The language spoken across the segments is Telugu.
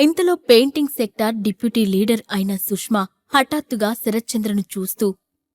ఇంతలో పెయింటింగ్ సెక్టార్ డిప్యూటీ లీడర్ అయిన సుష్మా హఠాత్తుగా శరత్చంద్రను చూస్తూ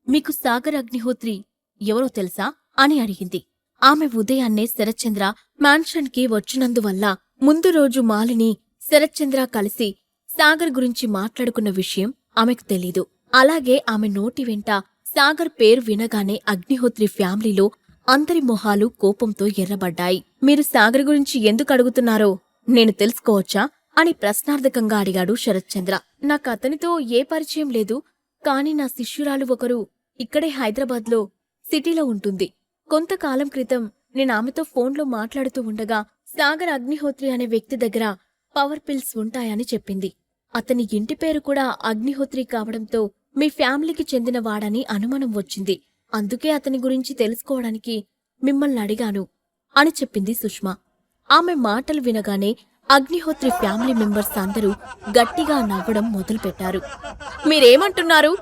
మీకు సాగర్ అగ్నిహోత్రి ఎవరో తెలుసా? అని అడిగింది. ఆమె ఉదయాన్నే శరత్చంద్ర మ్యాన్షన్కి వచ్చినందువల్ల ముందు రోజు మాలిని శరత్చంద్ర కలిసి సాగర్ గురించి మాట్లాడుకున్న విషయం ఆమెకు తెలీదు. అలాగే ఆమె నోటి వెంట సాగర్ పేరు వినగానే అగ్నిహోత్రి ఫ్యామిలీలో అందరి మొహాలు కోపంతో ఎర్రబడ్డాయి. మీరు సాగర్ గురించి ఎందుకు అడుగుతున్నారో నేను తెలుసుకోవచ్చా? అని ప్రశ్నార్థకంగా అడిగాడు శరత్చంద్ర. నాకు అతనితో ఏ పరిచయం లేదు కాని నా శిష్యురాలు ఒకరు ఇక్కడే హైదరాబాద్లో సిటీలో ఉంటుంది. కొంతకాలం క్రితం నేను ఆమెతో ఫోన్లో మాట్లాడుతూ ఉండగా సాగర్ అగ్నిహోత్రి అనే వ్యక్తి దగ్గర పవర్ పిల్స్ ఉంటాయని చెప్పింది. అతని ఇంటి పేరు కూడా అగ్నిహోత్రి కావడంతో మీ ఫ్యామిలీకి చెందిన వాడని అనుమానం వచ్చింది. అందుకే అతని గురించి తెలుసుకోవడానికి మిమ్మల్ని అడిగాను అని చెప్పింది సుష్మా. ఆమె మాటలు వినగానే అగ్నిహోత్రి ఫ్యామిలీ మెంబర్స్ అందరూ గట్టిగా నవ్వడం మొదలుపెట్టారు. మీరేమంటున్నారు?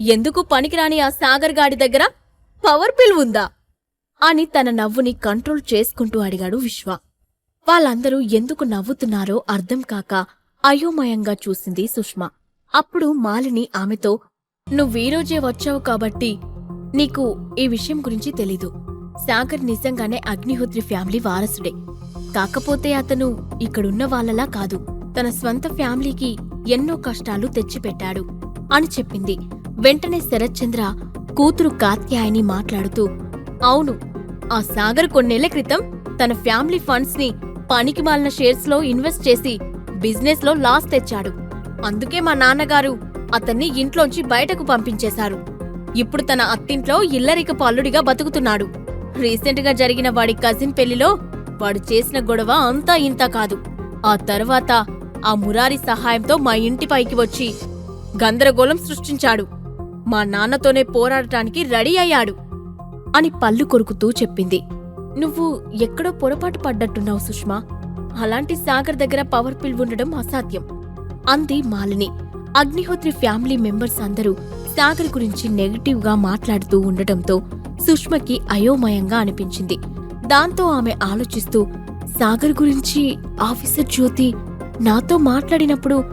ఎందుకు పనికిరాని ఆ సాగర్ గాడి దగ్గర? పవర్ బిల్ ఉందా? అని తన నవ్వుని కంట్రోల్ చేసుకుంటూ అడిగాడు విశ్వ. వాళ్ళందరూ ఎందుకు నవ్వుతున్నారో అర్థం కాక అయోమయంగా చూసింది సుష్మా. అప్పుడు మాలిని ఆమెతో నువ్వీరోజే వచ్చావు కాబట్టి నీకు ఈ విషయం గురించి తెలీదు. సాగర్ నిజంగానే అగ్నిహోత్రి ఫ్యామిలీ వారసుడే. కాకపోతే అతను ఇక్కడున్న వాళ్ళలా కాదు. తన స్వంత ఫ్యామిలీకి ఎన్నో కష్టాలు తెచ్చిపెట్టాడు అని చెప్పింది. వెంటనే శరత్చంద్ర కూతురు కాత్యాయని మాట్లాడుతూ అవును ఆ సాగర్ కొన్నేళ్ళ క్రితం తన ఫ్యామిలీ ఫండ్స్ని పనికి మాలిన షేర్స్లో ఇన్వెస్ట్ చేసి బిజినెస్లో లాస్ తెచ్చాడు. అందుకే మా నాన్నగారు అతన్ని ఇంట్లోంచి బయటకు పంపించేశారు. ఇప్పుడు తన అత్తింట్లో ఇల్లరిక పల్లుడిగా బతుకుతున్నాడు. రీసెంట్గా జరిగిన వాడి కజిన్ పెళ్ళిలో వాడు చేసిన గొడవ అంతా ఇంత కాదు. ఆ తర్వాత ఆ మురారి సహాయంతో మా ఇంటి పైకి వచ్చి గందరగోళం సృష్టించాడు. మా నాన్నతోనే పోరాడటానికి రెడీ అయ్యాడు అని పళ్ళు కొరుకుతూ చెప్పింది. నువ్వు ఎక్కడో పొరపాటు పడ్డట్టున్నావు సుష్మా. అలాంటి సాగర్ దగ్గర పవర్ పిల్ ఉండడం అసాధ్యం అంది మాలిని. అగ్నిహోత్రి ఫ్యామిలీ మెంబర్స్ అందరూ సాగర్ గురించి నెగటివ్గా మాట్లాడుతూ ఉండటంతో సుష్మకి అయోమయంగా అనిపించింది. దాంతో ఆమె ఆలోచిస్తూ సాగర్ గురించి ఆఫీసర్ జ్యోతి నాతో మాట్లాడినప్పుడు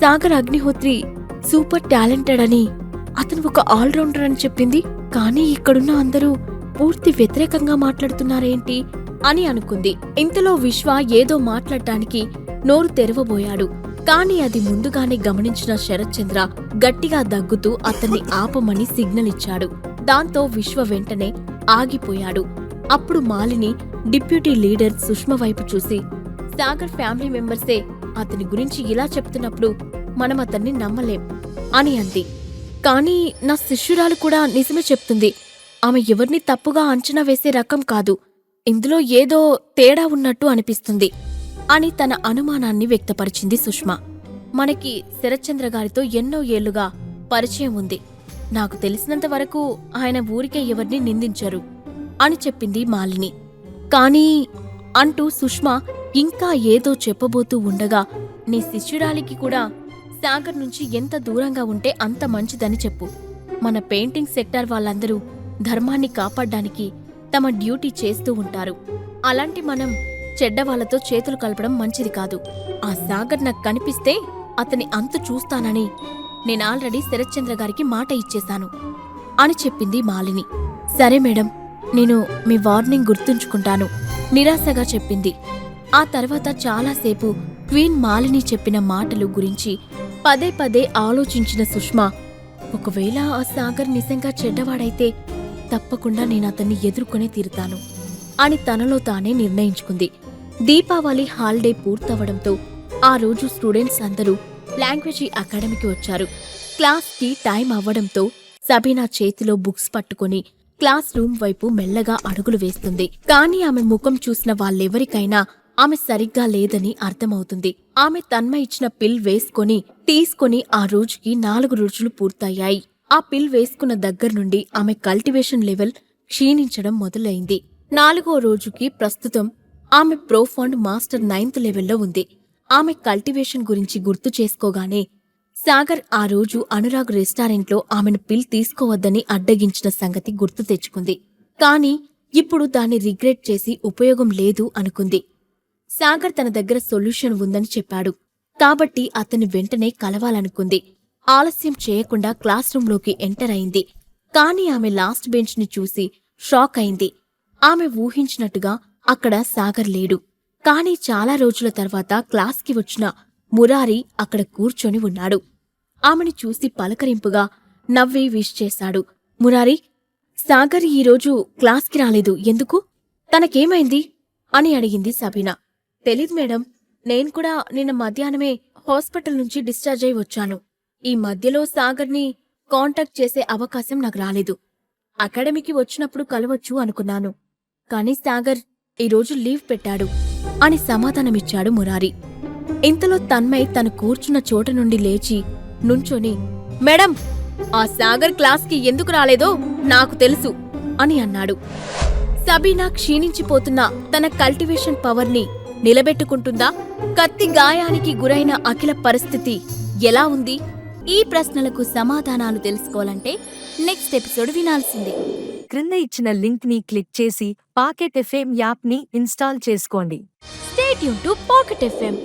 సాగర్ అగ్నిహోత్రి సూపర్ టాలెంటెడ్ అని అతను ఒక ఆల్రౌండర్ అని చెప్పింది. కానీ ఇక్కడున్న అందరూ పూర్తి వ్యతిరేకంగా మాట్లాడుతున్నారేంటి? అని అనుకుంది. ఇంతలో విశ్వ ఏదో మాట్లాడటానికి నోరు తెరవబోయాడు. కాని అది ముందుగానే గమనించిన శరత్చంద్ర గట్టిగా దగ్గుతూ అతన్ని ఆపమని సిగ్నల్ ఇచ్చాడు దాంతో విశ్వ వెంటనే ఆగిపోయాడు. అప్పుడు మాలిని డిప్యూటీ లీడర్ సుష్మ వైపు చూసి సాగర్ ఫ్యామిలీ మెంబర్సే అతని గురించి ఇలా చెప్తున్నప్పుడు మనం అతన్ని నమ్మలేం అని అంది. కానీ నా శిష్యురాలు కూడా నిజమే చెప్తుంది. ఆమె ఎవరిని తప్పుగా అంచనా వేసే రకం కాదు. ఇందులో ఏదో తేడా ఉన్నట్టు అనిపిస్తుంది అని తన అనుమానాన్ని వ్యక్తపరిచింది సుష్మా. మనకి శరత్చంద్ర గారితో ఎన్నో ఏళ్ళుగా పరిచయం ఉంది. నాకు తెలిసినంత వరకు ఆయన ఊరికే ఎవరిని నిందించరు. అని చెప్పింది మాలిని. కానీ అంటూ సుష్మా ఇంకా ఏదో చెప్పబోతూ ఉండగా నీ శిష్యురాలికి కూడా సాగర్ నుంచి ఎంత దూరంగా ఉంటే అంత మంచిదని చెప్పు. మన పెయింటింగ్ సెక్టార్ వాళ్ళందరూ ధర్మాన్ని కాపాడ్డానికి తమ డ్యూటీ చేస్తూ ఉంటారు. అలాంటి మనం చెడ్డవాళ్ళతో చేతులు కలపడం మంచిది కాదు. ఆ సాగర్ నాకు కనిపిస్తే అతని అంతు చూస్తానని నేను ఆల్రెడీ శరత్చంద్ర గారికి మాట ఇచ్చేశాను అని చెప్పింది మాలిని. సరే మేడం నేను మీ వార్నింగ్ గుర్తుంచుకుంటాను నిరాశగా చెప్పింది. ఆ తర్వాత చాలాసేపు క్వీన్ మాలిని చెప్పిన మాటలు గురించి పదే పదే ఆలోచించిన సుష్మా ఒకవేళ ఆ సాగర్ నిజంగా చెడ్డవాడైతే తప్పకుండా నేను అతన్ని ఎదుర్కొనే తీరుతాను అని తనలో తానే నిర్ణయించుకుంది. దీపావళి హాలిడే పూర్తవడంతో ఆ రోజు స్టూడెంట్స్ అందరూ లాంగ్వేజీ అకాడమీకి వచ్చారు. క్లాస్కి టైం అవ్వడంతో సబీనా చేతిలో బుక్స్ పట్టుకుని క్లాస్ రూమ్ వైపు మెల్లగా అడుగులు వేస్తుంది. కానీ ఆమె ముఖం చూసిన వాళ్ళెవరికైనా ఆమె సరిగ్గా లేదని అర్థమవుతుంది. ఆమె తన్మ ఇచ్చిన పిల్ వేసుకొని తీసుకొని ఆ రోజుకి నాలుగు రోజులు పూర్తయ్యాయి. ఆ పిల్ వేసుకున్న దగ్గర నుండి ఆమె కల్టివేషన్ లెవెల్ క్షీణించడం మొదలైంది. నాలుగో రోజుకి ప్రస్తుతం ఆమె ప్రోఫండ్ మాస్టర్ నైన్త్ లెవెల్లో ఉంది. ఆమె కల్టివేషన్ గురించి గుర్తు చేసుకోగానే సాగర్ ఆ రోజు అనురాగ్ రెస్టారెంట్లో ఆమెను పిల్ తీసుకోవద్దని అడ్డగించిన సంగతి గుర్తు తెచ్చుకుంది. కాని ఇప్పుడు దాన్ని రిగ్రెట్ చేసి ఉపయోగం లేదు అనుకుంది. సాగర్ తన దగ్గర సొల్యూషన్ ఉందని చెప్పాడు. కాబట్టి అతన్ని వెంటనే కలవాలనుకుంది. ఆలస్యం చేయకుండా క్లాస్ రూంలోకి ఎంటర్ అయింది. కాని ఆమె లాస్ట్ బెంచ్ని చూసి షాక్ అయింది. ఆమె ఊహించినట్టుగా అక్కడ సాగర్ లేడు. కాని చాలా రోజుల తర్వాత క్లాస్కి వచ్చిన మురారి అక్కడ కూర్చొని ఉన్నాడు. ఆమెను చూసి పలకరింపుగా నవ్వి విష్ చేశాడు. మురారి సాగర్ ఈరోజు క్లాస్కి రాలేదు. ఎందుకు? తనకేమైంది? అని అడిగింది సబీనా. తెలీదు మేడం నేను కూడా నిన్న మధ్యాహ్నమే హాస్పిటల్ నుంచి డిశ్చార్జ్ అయి వచ్చాను. ఈ మధ్యలో సాగర్ని కాంటాక్ట్ చేసే అవకాశం నాకు రాలేదు. అకాడమీకి వచ్చినప్పుడు కలవచ్చు అనుకున్నాను. కాని సాగర్ ఈరోజు లీవ్ పెట్టాడు అని సమాధానమిచ్చాడు మురారి. ఇంతలో తన్మయ్ తను కూర్చున్న చోట నుండి లేచి నుంచొని మేడం ఆ సాగర్ క్లాస్కి ఎందుకు రాలేదో నాకు తెలుసు అని అన్నాడు. సబీనా క్షీణించిపోతున్న తన కల్టివేషన్ పవర్ని నిలబెట్టుకుంటుందా? కత్తి గాయానికి గురైన అఖిల పరిస్థితి ఎలా ఉంది? ఈ ప్రశ్నలకు సమాధానాలు తెలుసుకోవాలంటే నెక్స్ట్ ఎపిసోడ్ వినాల్సిందే. క్రింద ఇచ్చిన లింక్ని క్లిక్ చేసి పాకెట్ ఎఫ్ఎం యాప్ని ఇన్స్టాల్ చేసుకోండి. స్టేట్ యూన్ టు పాకెట్ ఎఫ్ఎం.